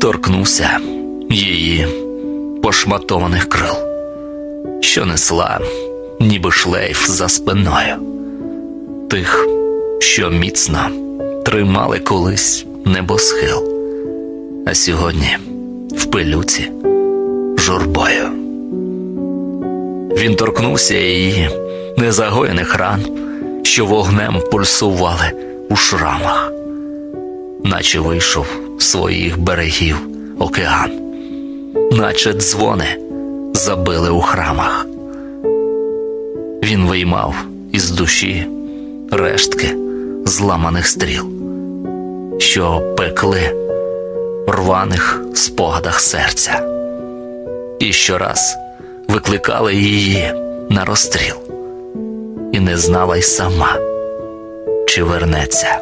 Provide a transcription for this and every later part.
торкнувся її пошматованих крил, що несла, ніби шлейф за спиною, тих, що міцно тримали колись небосхил, а сьогодні в пилюці журбою. Він торкнувся її незагоєних ран, що вогнем пульсували у шрамах, наче вийшов своїх берегів океан, наче дзвони забили у храмах. Він виймав із душі рештки зламаних стріл, що пекли в рваних спогадах серця, і щораз викликали її на розстріл, і не знала й сама, чи вернеться.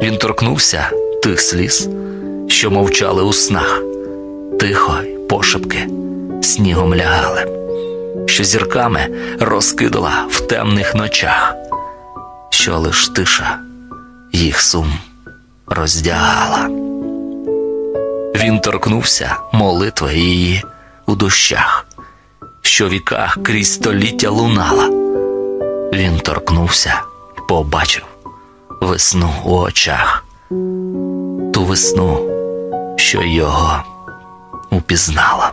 Він торкнувся тих сліз, що мовчали у снах, тихо й пошепки снігом лягали, що зірками розкидала в темних ночах, що лиш тиша їх сум роздягала. Він торкнувся молитви її у дощах, що віках крізь століття лунала. Він торкнувся побачив весну у очах, ту весну, що його упізнала.